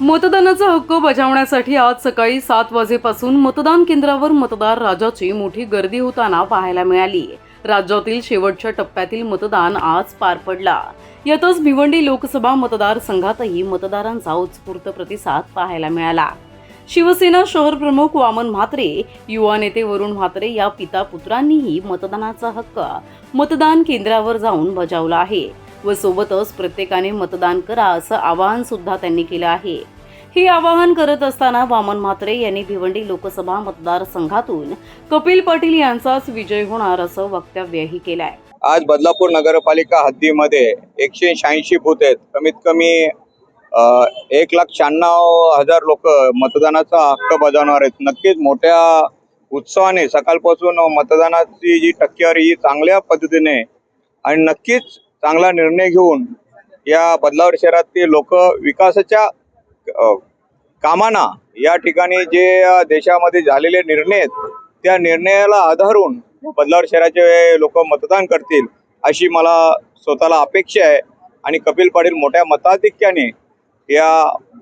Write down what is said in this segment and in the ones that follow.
मतदानाचा हक्क बजावण्यासाठी आज सकाळी सात वाजेपासून मतदान केंद्रावर मतदार राजाची मोठी गर्दी होताना पाहायला मिळाली. राज्यातील शेवटच्या टप्प्यातील मतदान आज पार पडला. यातच भिवंडी लोकसभा मतदारसंघातही मतदारांचा उत्स्फूर्त प्रतिसाद पाहायला मिळाला. शिवसेना शहर प्रमुख वामन म्हात्रे युवा नेते वरुण म्हात्रे या पिता पुत्रांनीही मतदानाचा हक्क मतदान केंद्रावर जाऊन बजावला आहे. व सोबतच प्रत्येकाने मतदान करा असं आवाहन सुद्धा त्यांनी केलं आहे. हे आवाहन करत असताना वामन म्हात्रे यांनी भिवंडी लोकसभा मतदारसंघातून कपिल पाटील यांचाच विजय होणार असं वक्तव्यही केलंय. आज बदलापूर नगरपालिका हद्दीमध्ये एकशे शहाऐंशी बूथ आहेत. कमीत कमी एक लाख शहाण्णव हजार लोक मतदानाचा हक्क बजावणार आहेत. नक्कीच मोठ्या उत्साहाने सकाळपासून मतदानाची जी टक्केवारी ही चांगल्या पद्धतीने आणि नक्कीच चांगला निर्णय घेऊन या बदलावर शहरातील लोक विकासाच्या कामांना या ठिकाणी जे देशामध्ये झालेले निर्णय आहेत त्या निर्णयाला आधारून बदलावर शहराचे लोक मतदान करतील अशी मला स्वतःला अपेक्षा आहे. आणि कपिल पाटील मोठ्या मताधिक्याने या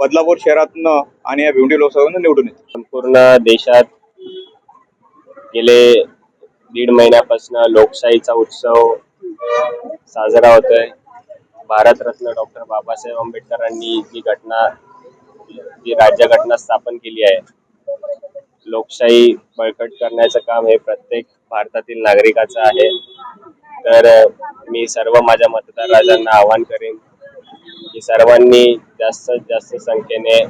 बदलापूर शहरातनं आणि या भिवंडी लोकसभेनं निवडून येते संपूर्ण देशात गेले दीड महिन्यापासून लोकशाहीचा उत्सव साजरा होतोय. भारतरत्न डॉक्टर बाबासाहेब आंबेडकरांनी जी घटना जी राज्यघटना स्थापन केली आहे लोकशाही बळकट करण्याचं काम हे प्रत्येक भारतातील नागरिकाचं आहे. तर मी सर्व माझ्या मतदार राजांना आवाहन करेन की सर्वांनी जास्तीत जास्त संख्येने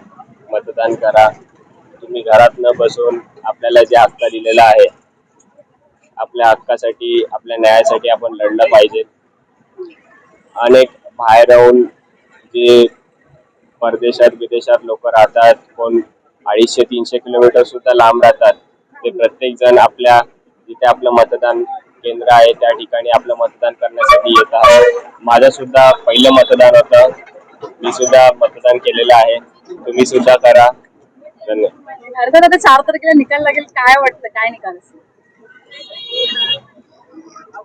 मतदान करा. तुम्ही घरात न बसून आपल्याला जे हक्क दिलेला आहे आपल्या हक्कासाठी आपल्या न्यायासाठी आपण लढलं पाहिजे. अनेक बाहेर राहून जे परदेशात विदेशात लोक राहतात कोण अडीचशे तीनशे किलोमीटर सुद्धा लांब राहतात ते प्रत्येक जण आपल्या जिथे आपलं मतदान केंद्र आहे त्या ठिकाणी आपलं मतदान करण्यासाठी येत आहे. माझं सुद्धा पहिलं मतदान होतं. मी सुद्धा मतदान केलेलं आहे. तुम्ही सुद्धा करा. धन्यवाद चार तारखेला निकाल लागेल. काय वाटतं? काय निकाल असेल?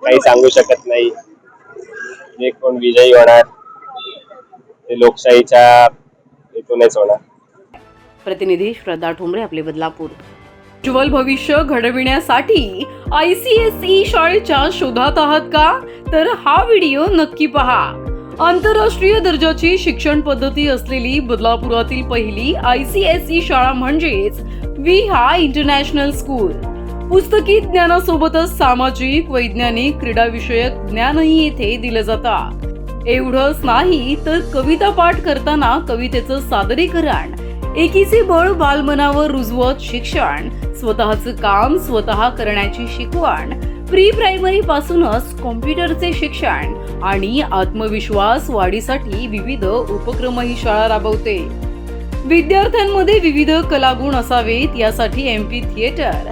काही सांगू शकत नाही. जे कोण विजयी होणार. ते लोकशाहीच्या हेतूनच होणार. प्रतिनिधी श्रद्धा ठोंबरे आपले बदलापूर. उज्ज्वल भविष्य घडविण्यासाठी आय सी एस ई शाळेच्या शोधात आहात का? तर हा व्हिडिओ नक्की पहा. आंतरराष्ट्रीय दर्जाची शिक्षण पद्धती असलेली बदलापुरातील पहिली आय सी एस ई शाळा म्हणजेच विहा इंटरनॅशनल स्कूल. पुस्तकी ज्ञानासोबतच सामाजिक वैज्ञानिक क्रीडाविषयक ज्ञानही येथे दिलं जातं. एवढंच नाही तर कविता पाठ करताना कवितेचं सादरीकरण एकीचे बळ बालमनावर रुजवत शिक्षण स्वतःचं काम स्वतः करण्याची शिकवण प्री प्रायमरी पासूनच कॉम्प्युटरचे शिक्षण आणि आत्मविश्वास वाढीसाठी विविध उपक्रम ही शाळा राबवते. विद्यार्थ्यांमध्ये विविध कलागुण असावेत यासाठी M P theatre